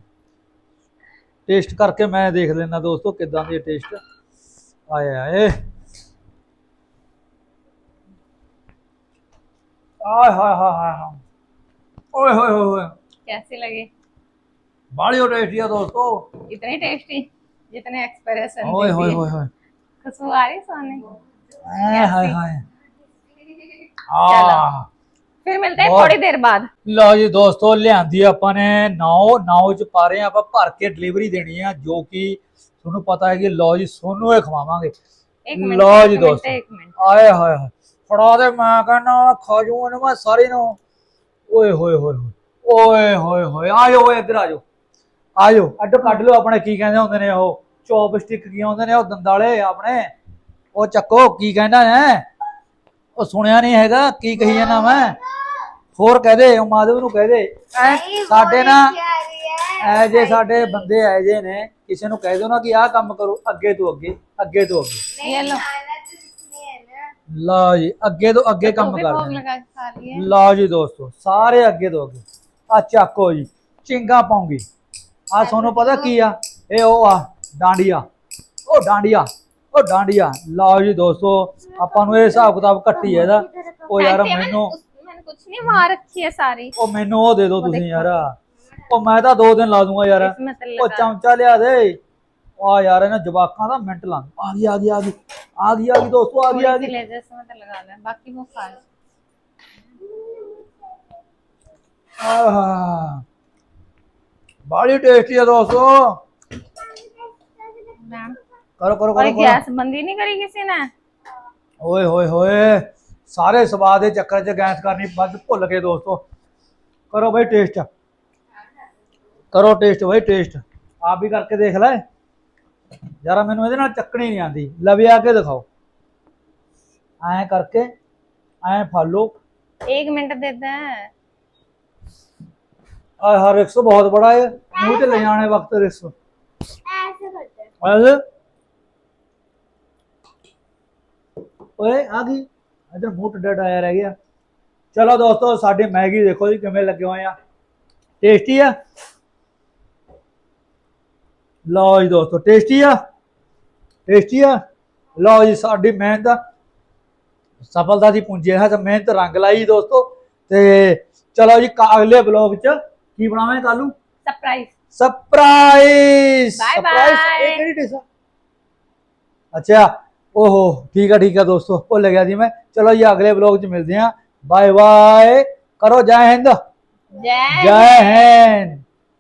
ਟੇਸਟ ਕਰਕੇ ਮੈਂ ਦੇਖ ਲੈਣਾ ਦੋਸਤੋ ਕਿਦਾਂ ਦੀ ਟੇਸਟ। ਆਏ ਹਾਏ ਆਏ ਹਾਏ ਹਾਏ ਹਾਏ ਹਾਏ ਓਏ ਹੋਏ ਹੋਏ ਹੋਏ कैसी लगी ਬਾਲੀ ਟੇਸਟੀ ਆ ਦੋਸਤੋ इतनी टेस्टी जितने एक्सप्रेशन ਓਏ ਹੋਏ ਹੋਏ ਹੋਏ खुशबू आ रही सोने ਆਏ ਹਾਏ ਹਾਏ ਆ फिर मिलते हैं बहुत- थोड़ी देर बाद ਲਓ ਜੀ ਦੋਸਤੋ ਲਿਆਂਦੀ ਆਪਾਂ ਨੇ ਨਾਓ ਨਾਓ ਚ ਪਾ ਰਹੇ ਆ ਆਪਾਂ ਭਰ ਕੇ ਡਿਲੀਵਰੀ ਦੇਣੀ ਆ ਜੋ ਕਿ ਤੁਹਾਨੂੰ ਪਤਾ ਹੈ ਕਿ ਲਓ ਜੀ ਸੋਨੂੰ ਇਹ ਖਵਾਵਾਂਗੇ। ਲਓ ਜੀ ਦੋਸਤੋ। ਆਏ ਹਾਏ ਹਾਏ। ਫੜਾ ਦੇ ਮੈਂ ਕਹਿੰਦਾ ਖਾ ਜੂ ਮੈਂ ਸਾਰੇ ਨੂੰ। ਓਏ ਹੋਏ ਹੋਏ ਓਏ ਹੋਏ ਹੋਏ। ਆਇਓ ਓਏ ਇੱਧਰ ਆਜੋ ਆਜੋ ਅੱਡ ਕੱਢ ਲਓ ਆਪਣੇ ਕੀ ਕਹਿੰਦੇ ਹੁੰਦੇ ਨੇ ਉਹ? ਚੌਪ ਸਟਿਕ ਕੀ ਆਉਂਦੇ ਨੇ ਉਹ ਦੰਦਾਲੇ ਆਪਣੇ। ਉਹ ਚੱਕੋ ਕੀ ਕਹਿੰਦਾ ਨੇ ਉਹ ਸੁਣਿਆ ਨਹੀਂ ਹੈਗਾ ਕੀ ਕਹੀ ਜਾਂਦਾ ਮੈਂ? ਹੋਰ ਕਹਦੇ ਉਹ ਮਾਧਵ ਨੂੰ ਕਹਦੇ ਸਾਡੇ ਨਾ ਐ ਜੇ ਸਾਡੇ ਬੰਦੇ ਐ ਜੇ ਨੇ ਕਿਸੇ ਨੂੰ ਕਹਿ ਦਿਓ ਨਾ ਕਿ ਆਹ ਕੰਮ ਕਰੋ ਅੱਗੇ ਤੋਂ ਅੱਗੇ ਅੱਗੇ ਤੋਂ ਅੱਗੇ ये लो ਲਓ ਜੀ ਅੱਗੇ ਤੋਂ ਅੱਗੇ तो ਕੰਮ भी ਕਰਦੇ भोग ਨੇ लगा के खा लिए ਲਓ ਜੀ ਦੋਸਤੋ ਸਾਰੇ ਅੱਗੇ ਤੋਂ ਅੱਗੇ ਆ ਚੱਕੋ ਜੀ ਚਿੰਗਾ ਪਾਉਂਗੀ ਆ ਤੁਹਾਨੂੰ ਪਤਾ ਕੀ ਆ ਇਹ ਉਹ ਆ ਡਾਂਡੀਆ ਉਹ ਡਾਂਡੀਆ ਉਹ ਡਾਂਡੀਆ ਲਓ ਜੀ ਦੋਸਤੋ ਆਪਾਂ ਨੂੰ ਇਹ ਹਿਸਾਬ ਕਿਤਾਬ ਕੱਟੀ ਹੈ ਇਹਦਾ ਉਹ ਯਾਰ मैंने- ਮੈਨੂੰ मैंने मैंने कुछ नहीं वहां रखी है सारी ਉਹ ਮੈਨੂੰ ਉਹ ਦੇ ਦਿਓ ਤੁਸੀਂ ਯਾਰ ਉਹ ਮੈਂ ਤਾਂ ਦੋ ਦਿਨ ਲਾ ਦੂੰਗਾ ਯਾਰ। ਉਹ ਚਮਚਾ ਲਿਆ ਦੇ। ਆ ਯਾਰ ਇਹਨਾਂ ਜਵਾਕਾਂ ਦਾ ਮਿੰਟ ਲੰਘ। ਆ ਗਈ ਆ ਗਈ ਆ ਗਈ। ਆ ਗਈ ਆ ਗਈ ਦੋਸਤੋ ਆ ਗਈ ਆ ਗਈ। ਬਾਕੀ ਉਹ ਖਾ ਲੈ। ਆਹਾ। ਬੜੀ ਕਰੋ ਕਰੋ ਗੈਸ ਬੰਦੀ ਨਹੀਂ ਕਰੀ ਕਿਸੇ ਨੇ? ਓਏ ਹੋਏ ਹੋਏ। ਸਾਰੇ ਸਵਾਦ ਦੇ ਚੱਕਰ 'ਚ ਗੈਸ ਕਰਨੀ ਵੱਧ ਭੁੱਲ ਗਏ ਦੋਸਤੋ। ਕਰੋ ਬਈ ਟੇਸਟ ਕਰੋ ਟੇਸਟ ਬਈ ਟੇਸਟ ਆਪ ਵੀ ਕਰਕੇ ਦੇਖ ਲੈ ਯਾਰਾ ਮੈਨੂੰ ਇਹਦੇ ਨਾਲ ਚੱਕਣੀ ਨਹੀਂ ਆਂਦੀ ਲਵੇ ਆ ਕੇ ਦਿਖਾਓ ਐਂ ਕਰਕੇ ਐਂ ਫਾਲੋ एक मिनट देते हैं ਆ ਹਰ ਰਿਕਸ ਬਹੁਤ ਬੜਾ ਹੈ ਮੂੰਹ ਤੇ ਲੈ ਜਾਣੇ ਵਕਤ ਰਿਕਸ ऐसे करते हैं ਐਸੇ ਓਏ ਆ ਗਈ ਇਧਰ ਮੂੰਹ ਟੱਡਾ ਟਾਇਆ ਰਹਿ ਗਿਆ ਚਲੋ ਦੋਸਤੋ ਸਾਡੀ ਮੈਗੀ ਦੇਖੋ ਜੀ ਕਿਵੇਂ ਲੱਗੇ ਹੋਏ ਆ ਟੇਸਟੀ ਆ ਲਓ ਜੀ ਦੋਸਤੋ ਟੇਸਟੀ ਆ? ਟੇਸਟੀ ਆ? ਲਓ ਜੀ ਸਾਡੀ ਮਿਹਨਤ ਸਫਲਤਾ ਦੀ ਪੁੰਜੀ ਹੈ ਤਾਂ ਮਿਹਨਤ ਰੰਗ ਲਾਈ ਦੋਸਤੋ। ਤੇ ਚਲੋ ਜੀ ਅਗਲੇ ਬਲੌਗ ਚ ਕੀ ਬਣਾਵਾਂਗੇ ਕੱਲ ਨੂੰ? ਸਰਪ੍ਰਾਈਜ਼ ਸਰਪ੍ਰਾਈਜ਼ ਅੱਛਾ ਓਹੋ ਠੀਕ ਆ ਠੀਕ ਆ ਦੋਸਤੋ ਭੁੱਲ ਗਿਆ ਜੀ ਮੈਂ। ਚਲੋ ਜੀ ਅਗਲੇ ਬਲੌਗ ਚ ਮਿਲਦੇ ਆ। ਬਾਏ ਬਾਏ ਕਰੋ ਜੈ ਹਿੰਦ। ਜੈ ਹਿੰਦ।